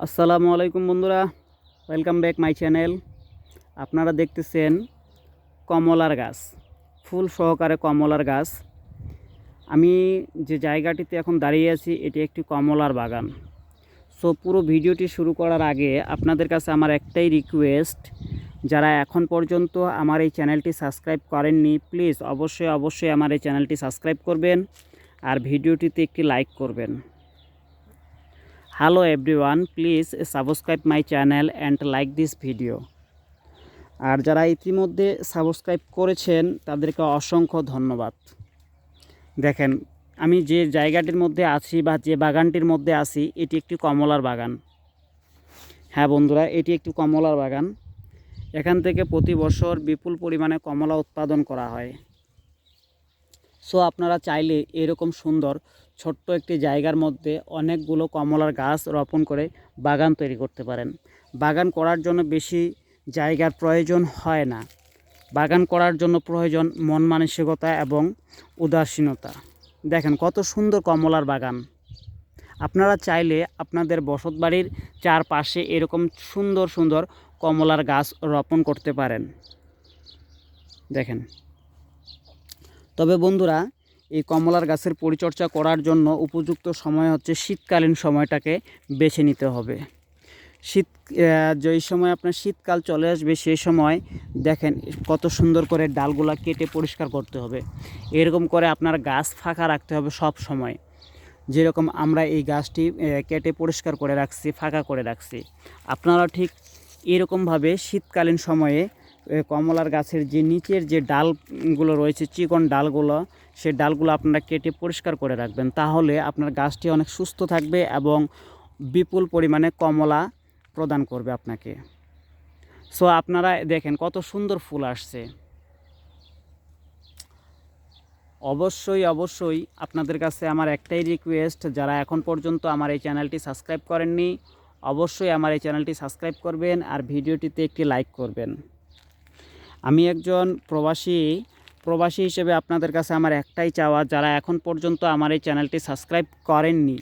আসসালামু আলাইকুম বন্ধুরা ওয়েলকাম ব্যাক মাই চ্যানেল আপনারা দেখতেছেন কমলার গাছ, ফুল সহকারে কমলার গাছ। আমি যে জায়গাটিতে এখন দাঁড়িয়ে আছি, এটি একটি কমলার বাগান। সো পুরো ভিডিওটি শুরু করার আগে আপনাদের কাছে আমার একটাই রিকোয়েস্ট যারা এখন পর্যন্ত আমার এই চ্যানেলটি সাবস্ক্রাইব করেননি প্লিজ অবশ্যই অবশ্যই আমার এই চ্যানেলটি সাবস্ক্রাইব করবেন, আর ভিডিওটিতে একটি লাইক করবেন। Hello everyone please subscribe my channel and like this video আর যারা ইতিমধ্যে সাবস্ক্রাইব করেছেন, তাদেরকে অসংখ্য ধন্যবাদ। দেখেন, আমি যে জায়গাটির মধ্যে আছি বা যে বাগানটির মধ্যে আছি, এটি একটি কমলার বাগান। হ্যাঁ বন্ধুরা, এটি একটি কমলার বাগান। এখান থেকে প্রতি বছর বিপুল পরিমাণে কমলা উৎপাদন করা হয়। সো আপনারা চাইলে এরকম সুন্দর ছোট্ট একটি জায়গার মধ্যে অনেকগুলো কমলার গাছ রোপণ করে বাগান তৈরি করতে পারেন। বাগান করার জন্য বেশি জায়গার প্রয়োজন হয় না। বাগান করার জন্য প্রয়োজন মন মানসিকতা এবং উদাসীনতা। দেখেন কত সুন্দর কমলার বাগান। আপনারা চাইলে আপনাদের বসতবাড়ির চারপাশে এরকম সুন্দর সুন্দর কমলার গাছ রোপণ করতে পারেন। দেখেন তবে বন্ধুরা, এই কমলার গাছের পরিচর্যা করার জন্য উপযুক্ত সময় হচ্ছে শীতকালীন সময়টাকে বেছে নিতে হবে। শীত যেই সময় আপনার শীতকাল চলে আসবে সেই সময় দেখেন কত সুন্দর করে ডালগুলা কেটে পরিষ্কার করতে হবে। এরকম করে আপনার গাছ ফাঁকা রাখতে হবে সব সময়। যেরকম আমরা এই গাছটি কেটে পরিষ্কার করে রাখছি, ফাঁকা করে রাখছি। আপনারা ঠিক এরকমভাবে শীতকালীন সময়ে কমলার গাছের যে নিচের যে ডালগুলো রয়েছে, চিকন ডালগুলো, সে ডালগুলো আপনারা কেটে পরিষ্কার করে রাখবেন। তাহলে আপনার গাছটি অনেক সুস্থ থাকবে এবং বিপুল পরিমাণে কমলা প্রদান করবে আপনাকে। সো আপনারা দেখেন কত সুন্দর ফুল আসছে। অবশ্যই অবশ্যই আপনাদের কাছে আমার একটাই রিকোয়েস্ট যারা এখন পর্যন্ত আমার এই চ্যানেলটি সাবস্ক্রাইব করেননি, অবশ্যই আমার এই চ্যানেলটি সাবস্ক্রাইব করবেন আর ভিডিওটিতে একটি লাইক করবেন। আমি একজন প্রবাসী প্রবাসী হিসেবে আপনাদের কাছে আমার একটাই চাওয়া, যারা এখন পর্যন্ত আমার এই চ্যানেলটি সাবস্ক্রাইব করেননি,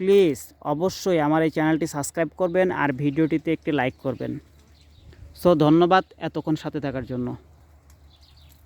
প্লিজ অবশ্যই আমার এই চ্যানেলটি সাবস্ক্রাইব করবেন আর ভিডিওটিতে একটি লাইক করবেন। সো ধন্যবাদ এতক্ষণ সাথে থাকার জন্য।